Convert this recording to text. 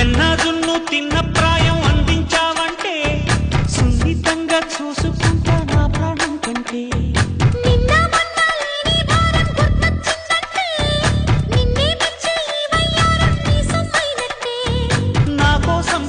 వెన్న జున్ను తిన్న ప్రాయం అందించావంటే సున్నితంగా చూసుకుంటా నా ప్రాణం కంటే. నా కోసం